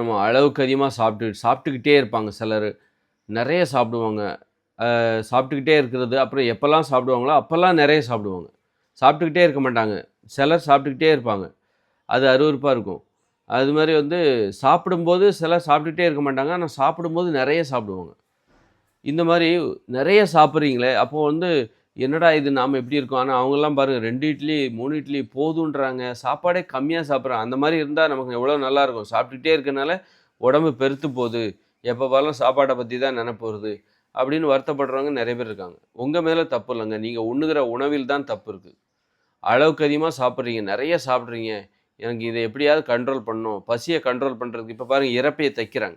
நம்ம அளவுக்கு அதிகமாக சாப்பிட்டு சாப்பிட்டுக்கிட்டே இருப்பாங்க சிலர். நிறைய சாப்பிடுவாங்க. சாப்பிட்டுக்கிட்டே இருக்கிறது அப்புறம் எப்போல்லாம் சாப்பிடுவாங்களோ அப்போல்லாம் நிறைய சாப்பிடுவாங்க. சாப்பிட்டுக்கிட்டே இருக்க மாட்டாங்க. சிலர் சாப்பிட்டுக்கிட்டே இருப்பாங்க. அது அருவருப்பாக இருக்கும். அது மாதிரி வந்து சாப்பிடும்போது சிலர் சாப்பிட்டுக்கிட்டே இருக்க மாட்டாங்க. ஆனால் சாப்பிடும்போது நிறைய சாப்பிடுவாங்க. இந்த மாதிரி நிறைய சாப்பிட்றீங்களே அப்போது வந்து என்னடா இது நாம் எப்படி இருக்கோம்? ஆனால் அவங்கெல்லாம் பாருங்கள் ரெண்டு இட்லி மூணு இட்லி போதுன்றாங்க. சாப்பாடே கம்மியாக சாப்பிட்றாங்க. அந்த மாதிரி இருந்தால் நமக்கு எவ்வளோ நல்லாயிருக்கும் சாப்பிட்டுக்கிட்டே இருக்கனால உடம்பு பெருத்து போகுது. எப்போ பார்த்தாலும் சாப்பாடை பற்றி தான் நினைப்பு வருது. அப்படின்னு வருத்தப்படுறவங்க நிறைய பேர் இருக்காங்க. உங்கள் மேலே தப்பு இல்லைங்க. நீங்கள் உண்ணுகிற உணவில் தான் தப்பு இருக்குது அளவுக்கு அதிகமாக சாப்பிட்றீங்க. நிறைய சாப்பிட்றீங்க. எனக்கு இதை எப்படியாவது கண்ட்ரோல் பண்ணணும். பசியை கண்ட்ரோல் பண்ணுறதுக்கு இப்போ பாருங்கள் இறப்பையை தைக்கிறாங்க.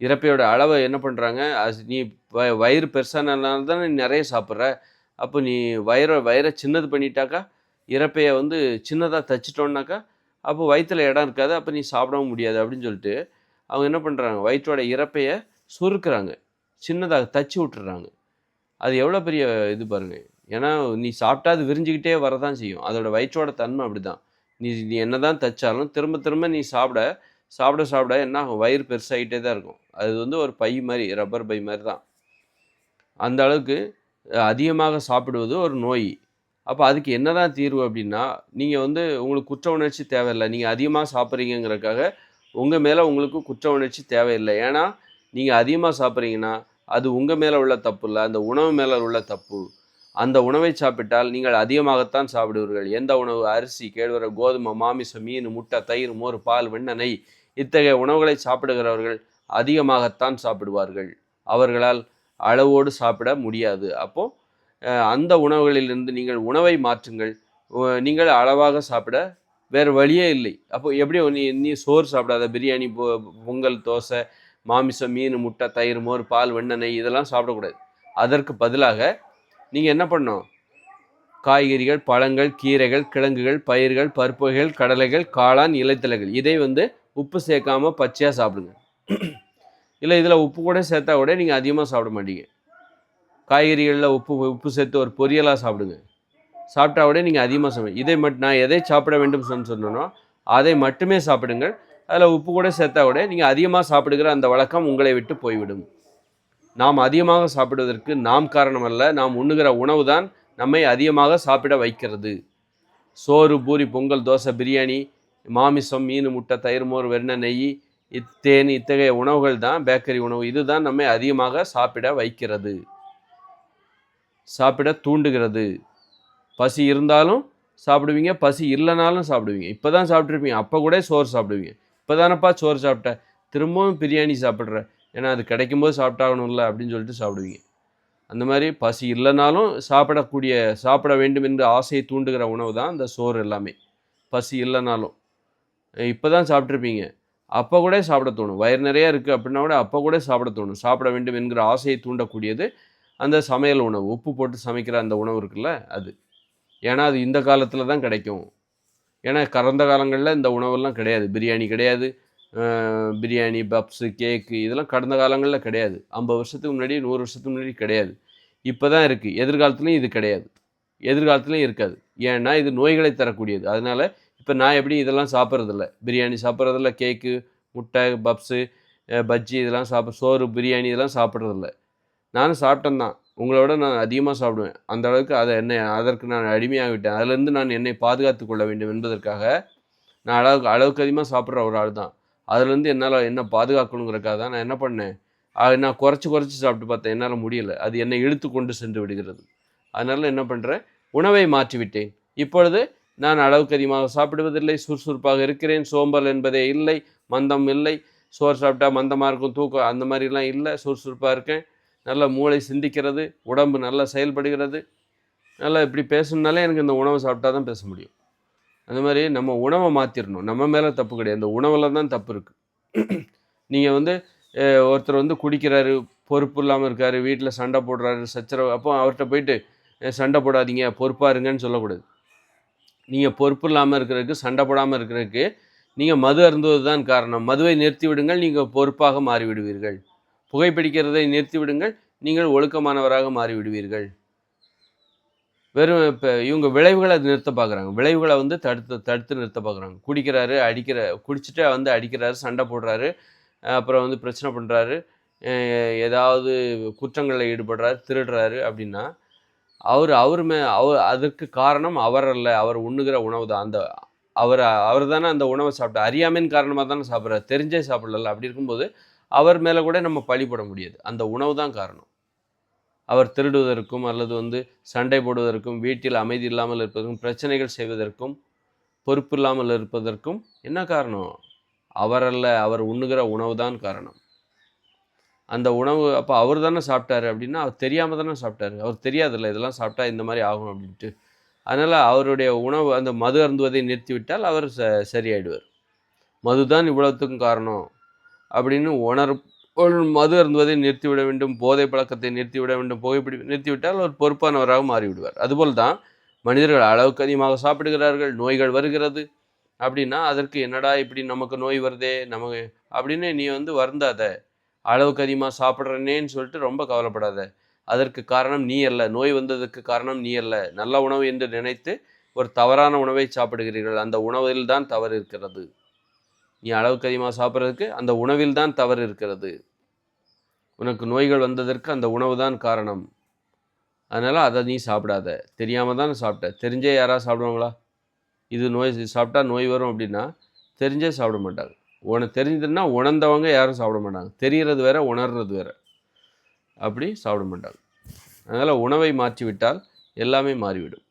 இறப்பையோட அளவை என்ன பண்ணுறாங்க அது நீ வ- வயிறு பெருசானதுனால தானே நீ நிறைய சாப்பிட்ற? அப்போ நீ வயிறை வயிறை சின்னது பண்ணிட்டாக்கா இறப்பையை வந்து சின்னதாக தச்சிட்டோன்னாக்கா அப்போ வயிற்றில் இடம் இருக்காது அப்போ நீ சாப்பிடவும் முடியாது அப்படின்னு சொல்லிட்டு அவங்க என்ன பண்ணுறாங்க வயிற்றோட இறப்பையை சுருக்குறாங்க. சின்னதாக தச்சு விட்டுறாங்க. அது எவ்வளோ பெரிய இது பாருங்க. ஏன்னா நீ சாப்பிட்டா அது விரிஞ்சுக்கிட்டே வரதான் செய்யும். அதோட வயிற்றோட தன்மை அப்படிதான். நீ நீ என்னதான் தைச்சாலும் திரும்ப திரும்ப நீ சாப்பிட சாப்பிட சாப்பிட என்ன ஆகும்? வயிறு பெருசாகிட்டே தான் இருக்கும். அது வந்து ஒரு பை மாதிரி ரப்பர் பை மாதிரி தான். அந்த அளவுக்கு அதிகமாக சாப்பிடுவது ஒரு நோய். அப்போ அதுக்கு என்னதான் தீர்வு அப்படின்னா நீங்கள் வந்து உங்களுக்கு குற்ற உணர்ச்சி தேவையில்லை. நீங்கள் அதிகமாக சாப்பிட்றீங்கிறக்காக உங்கள் மேலே உங்களுக்கு குற்ற உணர்ச்சி தேவையில்லை. ஏன்னா நீங்கள் அதிகமாக சாப்பிட்றீங்கன்னா அது உங்கள் மேலே உள்ள தப்பு இல்லை அந்த உணவு மேலே உள்ள தப்பு. அந்த உணவை சாப்பிட்டால் நீங்கள் அதிகமாகத்தான் சாப்பிடுவீர்கள். எந்த உணவு? அரிசி கேழ்வரை கோதுமை மாமிசம் மீன் முட்டை தயிர் மோர் பால் வெண்ணெய் நெய் இத்தகைய உணவுகளை சாப்பிடுகிறவர்கள் அதிகமாகத்தான் சாப்பிடுவார்கள். அவர்களால் அளவோடு சாப்பிட முடியாது. அப்போ அந்த உணவுகளிலிருந்து நீங்கள் உணவை மாற்றுங்கள். நீங்கள் அளவாக சாப்பிட வேறு வழியே இல்லை. அப்போ எப்படி நீ நீ சோறு சாப்பிடாத. பிரியாணி பொங்கல் தோசை மாமிசம் மீன் முட்டை தயிர் மோர் பால் வெண்ணெய் நெய் இதெல்லாம் சாப்பிடக்கூடாது. அதற்கு பதிலாக நீங்கள் என்ன பண்ணணும்? காய்கறிகள் பழங்கள் கீரைகள் கிழங்குகள் பயிர்கள் பருப்புகள் கடலைகள் காளான் இலைத்தலைகள் இதை வந்து உப்பு சேர்க்காம பச்சையாக சாப்பிடுங்க. இல்லை இதில் உப்பு கூட சேர்த்தா கூட நீங்கள் அதிகமாக சாப்பிட மாட்டீங்க. காய்கறிகளில் உப்பு உப்பு சேர்த்து ஒரு பொரியலாக சாப்பிடுங்க. சாப்பிட்டா கூட நீங்கள் அதிகமாக சாப்பிடுங்க இதை மட்டும் நான் எதை சாப்பிட வேண்டும் சொன்னு அதை மட்டுமே சாப்பிடுங்கள். அதில் உப்பு கூட சேர்த்தா கூட நீங்கள் அதிகமாக சாப்பிடுகிற அந்த வழக்கம் உங்களை விட்டு போய்விடும். நாம் அதிகமாக சாப்பிடுவதற்கு நாம் காரணமல்ல நாம் உண்ணுகிற உணவு தான் நம்மை அதிகமாக சாப்பிட வைக்கிறது. சோறு பூரி பொங்கல் தோசை பிரியாணி மாமிசம் மீன் முட்டை தயிர் மோர் வெண்ணெய் நெய் இத்தேன் இத்தகைய உணவுகள் தான் பேக்கரி உணவு. இதுதான் நம்மை அதிகமாக சாப்பிட வைக்கிறது. சாப்பிட தூண்டுகிறது. பசி இருந்தாலும் சாப்பிடுவீங்க பசி இல்லைனாலும் சாப்பிடுவீங்க. இப்போ தான் சாப்பிட்ருப்பீங்க அப்போ கூட சோறு சாப்பிடுவீங்க. இப்போ தானப்பா சோறு சாப்பிட்ட திரும்பவும் பிரியாணி சாப்பிட்ற. ஏன்னா அது கிடைக்கும் போது சாப்பிட்டாகணும்ல அப்படின்னு சொல்லிட்டு சாப்பிடுவீங்க. அந்த மாதிரி பசி இல்லைனாலும் சாப்பிடக்கூடிய சாப்பிட வேண்டும் என்று ஆசையை தூண்டுகிற உணவு தான் இந்த சோறு எல்லாமே. பசி இல்லைனாலும். இப்போ தான் சாப்பிட்ருப்பீங்க அப்போ கூட சாப்பிட தோணும். வயிறு நிறைய இருக்குது அப்படின்னா கூட அப்போ கூட சாப்பிட தோணும். சாப்பிட வேண்டும் என்கிற ஆசையை தூண்டக்கூடியது அந்த சமையல் உணவு. உப்பு போட்டு சமைக்கிற அந்த உணவு இருக்குல்ல அது. ஏன்னா அது இந்த காலத்தில் தான் கிடைக்கும். ஏன்னா கடந்த காலங்களில் இந்த உணவெல்லாம் கிடையாது. பிரியாணி கிடையாது. பிரியாணி பப்ஸு கேக்கு இதெல்லாம் கடந்த காலங்களில் கிடையாது. ஐம்பது வருஷத்துக்கு முன்னாடி நூறு வருஷத்துக்கு முன்னாடி கிடையாது. இப்போ தான் இருக்குது எதிர்காலத்துலேயும் இது கிடையாது. எதிர்காலத்துலேயும் இருக்காது. ஏன்னா இது நோய்களை தரக்கூடியது. அதனால் இப்போ நான் எப்படி இதெல்லாம் சாப்பிட்றதில்ல? பிரியாணி சாப்பிட்றதில்ல கேக்கு முட்டை பப்ஸு பஜ்ஜி இதெல்லாம் சாப்பிட சோறு பிரியாணி இதெல்லாம் சாப்பிட்றதில்ல. நானும் சாப்பிட்டேன் தான். உங்களோட நான் அதிகமாக சாப்பிடுவேன். அந்த அளவுக்கு அதை என்னை அதற்கு நான் அடிமையாகிவிட்டேன். அதுலேருந்து நான் என்னை பாதுகாத்து கொள்ள வேண்டும் என்பதற்காக நான் அளவுக்கு அளவுக்கு அதிகமாக சாப்பிட்ற ஒரு ஆள் தான். அதுலேருந்து என்னால் என்ன பாதுகாக்கணுங்கிறக்காக தான் நான் என்ன பண்ணேன்? நான் குறைச்சி குறைச்சி சாப்பிட்டு பார்த்தேன். என்னால் முடியல. அது என்னை இழுத்து கொண்டு சென்று விடுகிறது. அதனால் என்ன பண்ணுறேன் உணவை மாற்றிவிட்டேன். இப்பொழுது நான் அளவுக்கு அதிகமாக சாப்பிடுவதில்லை சுறுசுறுப்பாக இருக்கிறேன் சோம்பல் என்பதே இல்லை மந்தம் இல்லை சோறு சாப்பிட்டா மந்தமாக இருக்கும் தூக்கம் அந்த மாதிரிலாம் இல்லை சுறுசுறுப்பாக இருக்கேன். நல்ல மூளை சிந்திக்கிறது உடம்பு நல்லா செயல்படுகிறது. நல்லா இப்படி பேசணுனாலே எனக்கு இந்த உணவை சாப்பிட்டா தான் பேச முடியும். அந்த மாதிரி நம்ம உணவை மாற்றிடணும் நம்ம மேலே தப்பு கிடையாது. அந்த உணவில் தான் தப்பு இருக்குது நீங்கள் வந்து ஒருத்தர் வந்து குடிக்கிறாரு பொறுப்பு இல்லாமல் இருக்காரு வீட்டில் சண்டை போடுறாரு சச்சரவு அப்போ அவர்கிட்ட போயிட்டு சண்டை போடாதீங்க பொறுப்பாக இருங்கன்னு சொல்லக்கூடாது. நீங்கள் பொறுப்பு இல்லாமல் இருக்கிறதுக்கு சண்டை போடாமல் இருக்கிறதுக்கு நீங்கள் மது அருந்துவது தான் காரணம். மதுவை நிறுத்தி விடுங்கள் நீங்கள் பொறுப்பாக மாறிவிடுவீர்கள். புகைப்பிடிக்கிறதை நிறுத்தி விடுங்கள் நீங்கள் ஒழுக்கமானவராக மாறிவிடுவீர்கள். வெறும் இப்போ இவங்க விளைவுகளை நிறுத்த பார்க்குறாங்க விளைவுகளை வந்து தடுத்து தடுத்து நிறுத்த பார்க்குறாங்க குடிக்கிறாரு அடிக்கிற குடிச்சிட்டு வந்து அடிக்கிறாரு சண்டை போடுறாரு அப்புறம் வந்து பிரச்சனை பண்ணுறாரு ஏதாவது குற்றங்களில் ஈடுபடுறாரு திருடுறாரு அப்படின்னா அவர் அவர் மே அவர் அதற்கு காரணம் அவர் அல்ல. அவர் உண்ணுகிற உணவு தான். அந்த அவர் அவர் தானே அந்த உணவை சாப்பிட்டார் அறியாமையின் காரணமாக தானே சாப்பிட்றாரு. தெரிஞ்சே சாப்பிடல அப்படி இருக்கும்போது அவர் மேலே கூட நம்ம பழிபட முடியாது. அந்த உணவு தான் காரணம். அவர் திருடுவதற்கும் அல்லது வந்து சண்டை போடுவதற்கும் வீட்டில் அமைதி இல்லாமல் இருப்பதற்கும் பிரச்சனைகள் செய்வதற்கும் பொறுப்பு இல்லாமல் இருப்பதற்கும் என்ன காரணம்? அவரல்ல அவர் உண்ணுகிற உணவு தான் காரணம். அந்த உணவு அப்போ அவர் தானே சாப்பிட்டாரு அப்படின்னா அவர் தெரியாமல் தானே சாப்பிட்டாரு. அவர் தெரியாதுல்ல இதெல்லாம் சாப்பிட்டா இந்த மாதிரி ஆகும் அப்படின்ட்டு. அதனால் அவருடைய உணவு அந்த மது அருந்துவதை நிறுத்திவிட்டால் அவர் ச சரியாயிடுவார். மதுதான் இவ்வளவுக்கும் காரணம் அப்படின்னு உணர் மது அருந்துவதை நிறுத்திவிட வேண்டும் போதை பழக்கத்தை நிறுத்திவிட வேண்டும் புகைப்பிடி நிறுத்திவிட்டால் ஒரு பொறுப்பானவராக மாறிவிடுவார். அதுபோல் தான் மனிதர்கள் அளவுக்கு அதிகமாக சாப்பிடுகிறார்கள் நோய்கள் வருகிறது அப்படின்னா அதற்கு என்னடா இப்படி நமக்கு நோய் வருதே நமக்கு அப்படின்னு நீ வந்து வருந்தாத. அளவுக்கு அதிகமாக சாப்பிட்றனேன்னு சொல்லிட்டு ரொம்ப கவலைப்படாத. அதற்கு காரணம் நீ அல்ல. நோய் வந்ததுக்கு காரணம் நீ அல்ல. நல்ல உணவு என்று நினைத்து ஒரு தவறான உணவை சாப்பிடுகிறீர்கள். அந்த உணவில் தான் தவறு இருக்கிறது. நீ அளவுக்கு அதிகமாக சாப்பிட்றதுக்கு அந்த உணவில் தான் தவறு இருக்கிறது. உனக்கு நோய்கள் வந்ததற்கு அந்த உணவு தான் காரணம். அதனால் அதை நீ சாப்பிடாத. தெரியாமல் தான் சாப்பிட்ட. தெரிஞ்சே யாராவது சாப்பிடுவாங்களா? இது நோய் சாப்பிட்டா நோய் வரும் அப்படின்னா தெரிஞ்சே சாப்பிட மாட்டாங்க உனக்கு தெரிஞ்சதுன்னா உணர்ந்தவங்க யாரும் சாப்பிட மாட்டாங்க. தெரிகிறது வேற உணர்றது வேற. அப்படி சாப்பிட மாட்டாங்க. அதனால் உணவை மாற்றிவிட்டால் எல்லாமே மாறிவிடும்.